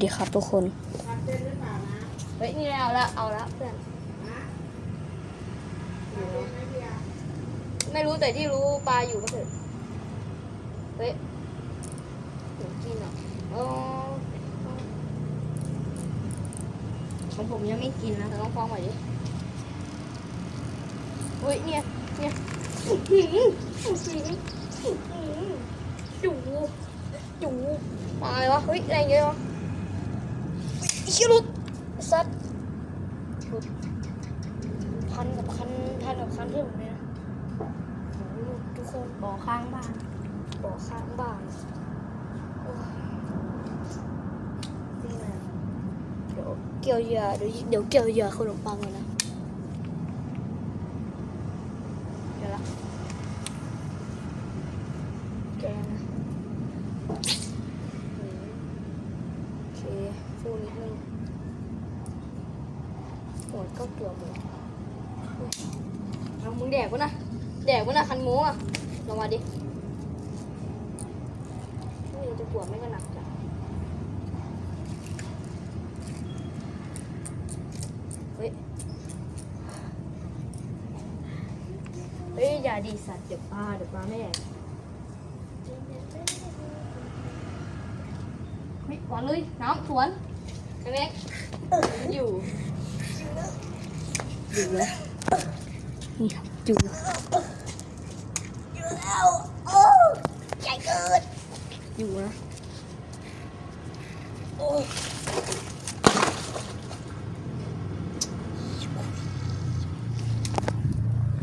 ดีครับทุกคนเฮ้ยนี่เอาละเอาละเพื่อนไม่รู้แต่ที่รู้ปลาอยู่ก็เถอะเฮ้ยหนูกินเหรออ๋อของผมยังไม่กินนะแต่ต้องฟ้องหน่อยดิเฮ้ยเนี่ยเนี่ยอื้อหืออื้อหืออื้อหือจูจูมาอะไรวะเฮ้ยอะไรเงี้ยวะ เฮ้ยไอ้เชี่ยหลุดสัตว์หลุดพันกับคันพันกับคันที่ผมเนี่ยนะโอ้โหทุกคนบ่อข้างบ้านบ่อข้างบ้านโอ้ยนี่นะเดี๋ยวเกี่ยวเหยื่อเดี๋ยวเดี๋ยวเกี่ยวเหยื่อขนมปังเลยนะเดี๋ยวละเกี่ยวแล้วนะอืมโอเค ฟูนิดนึงหมดก็ตัวหมดอุ๊ยเอามึงแดกวะนะ แดกวะนะคันหมูอะลงมาดินี่จะปวดไม่ก็หนักจ้ะเฮ้ย เฮ้ย อย่าดีสัตว์เดี๋ยวปลาเดี๋ยวปลาไม่แดกเฮ้ยหวานเลย น้ำสวน เล็กอยู่อยู่แล้วนี่ครับอยู่อยู่แล้วโอ้ใหญ่เกินอยู่นะโอ้